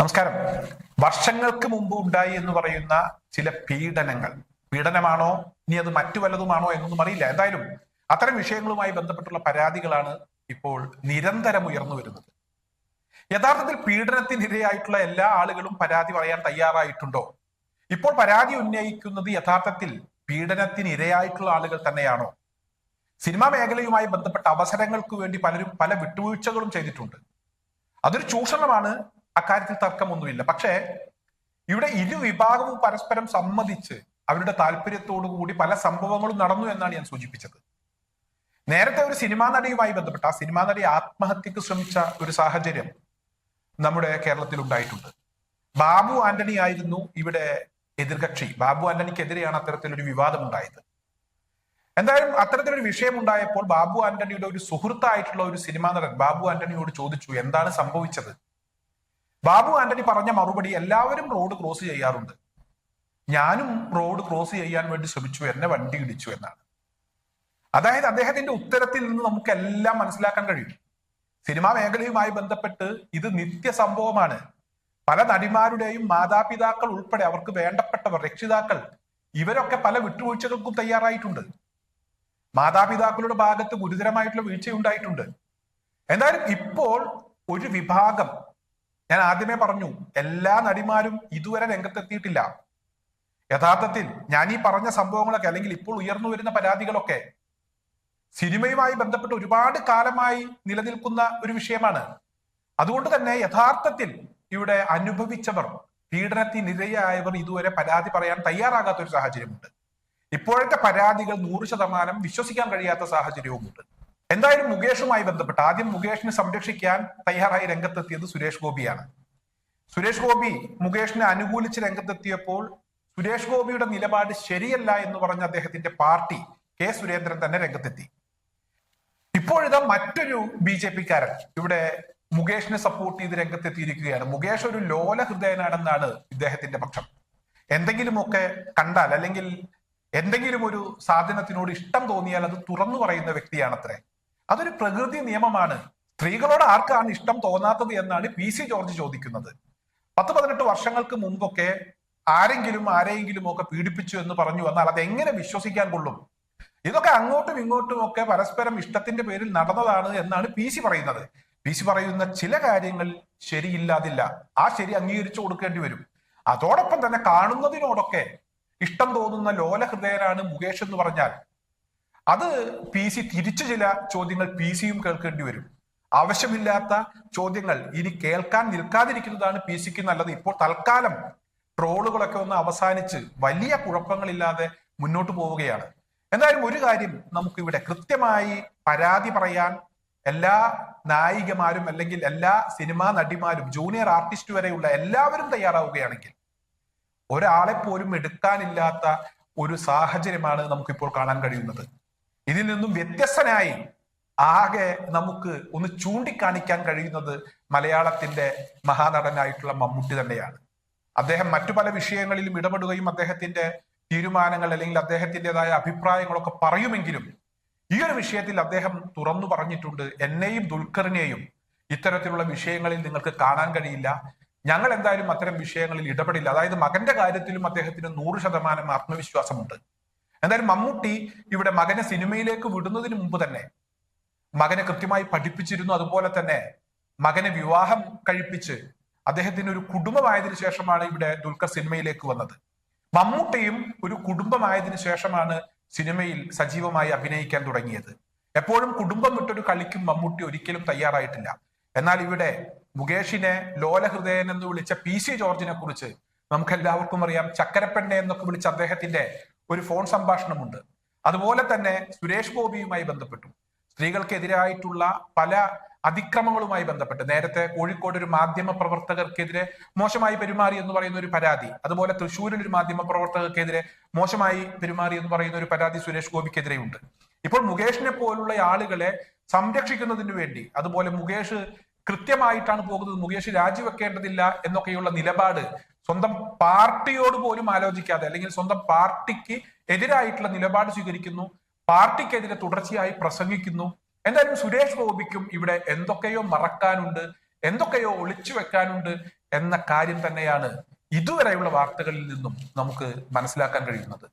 നമസ്കാരം. വർഷങ്ങൾക്ക് മുമ്പ് ഉണ്ടായി എന്ന് പറയുന്ന ചില പീഡനങ്ങൾ. പീഡനമാണോ? ഇനി അത് മറ്റു വല്ലതുമാണോ എന്നൊന്നും അറിയില്ല. എന്തായാലും അത്തരം വിഷയങ്ങളുമായി ബന്ധപ്പെട്ടുള്ള പരാതികളാണ് ഇപ്പോൾ നിരന്തരം ഉയർന്നു വരുന്നത്. യഥാർത്ഥത്തിൽ പീഡനത്തിനിരയായിട്ടുള്ള എല്ലാ ആളുകളും പരാതി പറയാൻ തയ്യാറായിട്ടുണ്ടോ? ഇപ്പോൾ പരാതി ഉന്നയിക്കുന്നത് യഥാർത്ഥത്തിൽ പീഡനത്തിനിരയായിട്ടുള്ള ആളുകൾ തന്നെയാണോ? സിനിമാ മേഖലയുമായി ബന്ധപ്പെട്ട അവസരങ്ങൾക്ക് വേണ്ടി പലരും പല വിട്ടുവീഴ്ചകളും ചെയ്തിട്ടുണ്ട്. അതൊരു ചൂഷണമാണ്. അക്കാര്യത്തിൽ തർക്കമൊന്നുമില്ല. പക്ഷേ ഇവിടെ ഇരു വിഭാഗവും പരസ്പരം സമ്മതിച്ച് അവരുടെ താല്പര്യത്തോടു കൂടി പല സംഭവങ്ങളും നടന്നു എന്നാണ് ഞാൻ സൂചിപ്പിച്ചത്. നേരത്തെ ഒരു സിനിമാ നടിയുമായി ബന്ധപ്പെട്ട ആ സിനിമാ നടി ആത്മഹത്യക്ക് ശ്രമിച്ച ഒരു സാഹചര്യം നമ്മുടെ കേരളത്തിൽ ഉണ്ടായിട്ടുണ്ട്. ബാബു ആന്റണി ആയിരുന്നു ഇവിടെ എതിർകക്ഷി. ബാബു ആന്റണിക്കെതിരെയാണ് അത്തരത്തിലൊരു വിവാദം ഉണ്ടായത് എന്തായാലും അത്തരത്തിലൊരു വിഷയം ഉണ്ടായപ്പോൾ ബാബു ആന്റണിയുടെ ഒരു സുഹൃത്തായിട്ടുള്ള ഒരു സിനിമാ നടൻ ബാബു ആന്റണിയോട് ചോദിച്ചു എന്താണ് സംഭവിച്ചത്? ബാബു ആന്റണി പറഞ്ഞ മറുപടി എല്ലാവരും റോഡ് ക്രോസ് ചെയ്യാറുണ്ട്. ഞാനും റോഡ് ക്രോസ് ചെയ്യാൻ വേണ്ടി ശ്രമിച്ചു എന്നെ വണ്ടി ഇടിച്ചു എന്നാണ്. അതായത് അദ്ദേഹത്തിന്റെ ഉത്തരത്തിൽ നിന്ന് നമുക്ക് എല്ലാം മനസ്സിലാക്കാൻ കഴിയും. സിനിമാ മേഖലയുമായി ബന്ധപ്പെട്ട് ഇത് നിത്യ സംഭവമാണ് പല നടിമാരുടെയും മാതാപിതാക്കൾ ഉൾപ്പെടെ അവർക്ക് വേണ്ടപ്പെട്ടവർ രക്ഷിതാക്കൾ ഇവരൊക്കെ പല വിട്ടുവീഴ്ചകൾക്കും തയ്യാറായിട്ടുണ്ട്. മാതാപിതാക്കളുടെ ഭാഗത്ത് ഗുരുതരമായിട്ടുള്ള വീഴ്ചയുണ്ടായിട്ടുണ്ട്. എന്തായാലും ഇപ്പോൾ ഒരു വിഭാഗം ഞാൻ ആദ്യമേ പറഞ്ഞു എല്ലാ നടിമാരും ഇതുവരെ രംഗത്തെത്തിയിട്ടില്ല. യഥാർത്ഥത്തിൽ ഞാൻ ഈ പറഞ്ഞ സംഭവങ്ങളൊക്കെ അല്ലെങ്കിൽ ഇപ്പോൾ ഉയർന്നു വരുന്ന പരാതികളൊക്കെ സിനിമയുമായി ബന്ധപ്പെട്ട് ഒരുപാട് കാലമായി നിലനിൽക്കുന്ന ഒരു വിഷയമാണ്. അതുകൊണ്ട് തന്നെ യഥാർത്ഥത്തിൽ ഇവിടെ അനുഭവിച്ചവർ പീഡനത്തിനിരയായവർ ഇതുവരെ പരാതി പറയാൻ തയ്യാറാകാത്ത ഒരു സാഹചര്യമുണ്ട്. ഇപ്പോഴത്തെ പരാതികൾ നൂറ് ശതമാനം വിശ്വസിക്കാൻ കഴിയാത്ത സാഹചര്യവുമുണ്ട്. എന്തായാലും മുകേഷുമായി ബന്ധപ്പെട്ട് ആദ്യം മുകേഷിനെ സംരക്ഷിക്കാൻ തയ്യാറായി രംഗത്തെത്തിയത് സുരേഷ് ഗോപിയാണ്. സുരേഷ് ഗോപി മുകേഷിനെ അനുകൂലിച്ച് രംഗത്തെത്തിയപ്പോൾ സുരേഷ് ഗോപിയുടെ നിലപാട് ശരിയല്ല എന്ന് പറഞ്ഞ അദ്ദേഹത്തിന്റെ പാർട്ടി കെ സുരേന്ദ്രൻ തന്നെ രംഗത്തെത്തി. ഇപ്പോഴിതാ മറ്റൊരു ബി ജെ പിക്കാരൻ ഇവിടെ മുകേഷിനെ സപ്പോർട്ട് ചെയ്ത് രംഗത്തെത്തിയിരിക്കുകയാണ്. മുകേഷ് ഒരു ലോല ഹൃദയനാണെന്നാണ് ഇദ്ദേഹത്തിന്റെ പക്ഷം. എന്തെങ്കിലുമൊക്കെ കണ്ടാൽ അല്ലെങ്കിൽ എന്തെങ്കിലും ഒരു സാധനത്തിനോട് ഇഷ്ടം തോന്നിയാൽ അത് തുറന്നു പറയുന്ന വ്യക്തിയാണത്രേ. അതൊരു പ്രകൃതി നിയമമാണ്. സ്ത്രീകളോട് ആർക്കാണ് ഇഷ്ടം തോന്നാത്തത് എന്നാണ് പി സി ജോർജ് ചോദിക്കുന്നത്. പത്ത് പതിനെട്ട് വർഷങ്ങൾക്ക് മുമ്പൊക്കെ ആരെങ്കിലും ആരെയെങ്കിലും ഒക്കെ പീഡിപ്പിച്ചു എന്ന് പറഞ്ഞു വന്നാൽ അത് എങ്ങനെ വിശ്വസിക്കാൻ കൊള്ളും? ഇതൊക്കെ അങ്ങോട്ടും ഇങ്ങോട്ടും ഒക്കെ പരസ്പരം ഇഷ്ടത്തിന്റെ പേരിൽ നടന്നതാണ് എന്നാണ് പി സി പറയുന്നത്. പി സി പറയുന്ന ചില കാര്യങ്ങൾ ശരിയില്ലാതില്ല. ആ ശരി അംഗീകരിച്ചു കൊടുക്കേണ്ടി വരും. അതോടൊപ്പം തന്നെ കാണുന്നതിനോടൊക്കെ ഇഷ്ടം തോന്നുന്ന ലോല ഹൃദയനാണ് മുകേഷ് എന്ന് പറഞ്ഞാൽ. അത് പി സി തിരിച്ചു ചില ചോദ്യങ്ങൾ പി സിയും കേൾക്കേണ്ടി വരും. ആവശ്യമില്ലാത്ത ചോദ്യങ്ങൾ ഇനി കേൾക്കാൻ നിൽക്കാതിരിക്കുന്നതാണ് പി സിക്ക് നല്ലത്. ഇപ്പോൾ തൽക്കാലം ട്രോളുകളൊക്കെ ഒന്ന് അവസാനിച്ച് വലിയ കുഴപ്പങ്ങളില്ലാതെ മുന്നോട്ട് പോവുകയാണ്. എന്തായാലും ഒരു കാര്യം നമുക്കിവിടെ കൃത്യമായി പരാതി പറയാൻ എല്ലാ നായികമാരും അല്ലെങ്കിൽ എല്ലാ സിനിമാ നടിമാരും ജൂനിയർ ആർട്ടിസ്റ്റ് വരെയുള്ള എല്ലാവരും തയ്യാറാവുകയാണെങ്കിൽ ഒരാളെ പോലും എടുക്കാനില്ലാത്ത ഒരു സാഹചര്യമാണ് നമുക്കിപ്പോൾ കാണാൻ കഴിയുന്നത്. ഇതിൽ നിന്നും വ്യത്യസ്തനായി ആകെ നമുക്ക് ഒന്ന് ചൂണ്ടിക്കാണിക്കാൻ കഴിയുന്നത് മലയാളത്തിന്റെ മഹാനടനായിട്ടുള്ള മമ്മൂട്ടി തന്നെയാണ്. അദ്ദേഹം മറ്റു പല വിഷയങ്ങളിലും ഇടപെടുകയും അദ്ദേഹത്തിന്റെ തീരുമാനങ്ങൾ അല്ലെങ്കിൽ അദ്ദേഹത്തിന്റെതായ അഭിപ്രായങ്ങളൊക്കെ പറയുമെങ്കിലും ഈ ഒരു വിഷയത്തിൽ അദ്ദേഹം തുറന്നു പറഞ്ഞിട്ടുണ്ട് എന്നെയും ദുൽഖറിനെയും ഇത്തരത്തിലുള്ള വിഷയങ്ങളിൽ നിങ്ങൾക്ക് കാണാൻ കഴിയില്ല. ഞങ്ങൾ എന്തായാലും അത്തരം വിഷയങ്ങളിൽ ഇടപെടില്ല. അതായത് മകന്റെ കാര്യത്തിലും അദ്ദേഹത്തിന് നൂറ് ശതമാനം ആത്മവിശ്വാസമുണ്ട്. എന്തായാലും മമ്മൂട്ടി ഇവിടെ മകനെ സിനിമയിലേക്ക് വിടുന്നതിന് മുമ്പ് തന്നെ മകനെ കൃത്യമായി പഠിപ്പിച്ചിരുന്നു. അതുപോലെ തന്നെ മകനെ വിവാഹം കഴിപ്പിച്ച് അദ്ദേഹത്തിന് ഒരു കുടുംബമായതിനു ശേഷമാണ് ഇവിടെ ദുൽഖർ സിനിമയിലേക്ക് വന്നത്. മമ്മൂട്ടിയും ഒരു കുടുംബമായതിനു ശേഷമാണ് സിനിമയിൽ സജീവമായി അഭിനയിക്കാൻ തുടങ്ങിയത്. എപ്പോഴും കുടുംബം വിട്ടൊരു കളിക്കും മമ്മൂട്ടി ഒരിക്കലും തയ്യാറായിട്ടില്ല. എന്നാൽ ഇവിടെ മുകേഷിനെ ലോലഹൃദയൻ എന്ന് വിളിച്ച പി സി ജോർജിനെ കുറിച്ച് നമുക്ക് എല്ലാവർക്കും അറിയാം. ചക്കരപ്പെണ്ണ എന്നൊക്കെ വിളിച്ച അദ്ദേഹത്തിന്റെ ഒരു ഫോൺ സംഭാഷണമുണ്ട്. അതുപോലെ തന്നെ സുരേഷ് ഗോപിയുമായി ബന്ധപ്പെട്ടു. സ്ത്രീകൾക്കെതിരായിട്ടുള്ള പല അതിക്രമങ്ങളുമായി ബന്ധപ്പെട്ട്. നേരത്തെ കോഴിക്കോട് ഒരു മാധ്യമ പ്രവർത്തകർക്കെതിരെ മോശമായി പെരുമാറി എന്ന് പറയുന്ന ഒരു പരാതി. അതുപോലെ തൃശ്ശൂരിൽ ഒരു മാധ്യമ പ്രവർത്തകർക്കെതിരെ മോശമായി പെരുമാറി എന്ന് പറയുന്ന ഒരു പരാതി സുരേഷ് ഗോപിക്കെതിരെ ഉണ്ട് ഇപ്പോൾ മുകേഷിനെ പോലുള്ള ആളുകളെ സംരക്ഷിക്കുന്നതിന് വേണ്ടി അതുപോലെ മുകേഷ് കൃത്യമായിട്ടാണ് പോകുന്നത് മുകേഷ് രാജിവെക്കേണ്ടതില്ല എന്നൊക്കെയുള്ള നിലപാട് സ്വന്തം പാർട്ടിയോട് പോലും ആലോചിക്കാതെ അല്ലെങ്കിൽ സ്വന്തം പാർട്ടിക്ക് എതിരായിട്ടുള്ള നിലപാട് സ്വീകരിക്കുന്നു പാർട്ടിക്കെതിരെ തുടർച്ചയായി പ്രസംഗിക്കുന്നു. എന്തായാലും സുരേഷ് ഗോപിക്കും ഇവിടെ എന്തൊക്കെയോ മറക്കാനുണ്ട് എന്തൊക്കെയോ ഒളിച്ചു വെക്കാനുണ്ട് എന്ന കാര്യം തന്നെയാണ് ഇതുവരെയുള്ള വാർത്തകളിൽ നിന്നും നമുക്ക് മനസ്സിലാക്കാൻ കഴിയുന്നത്.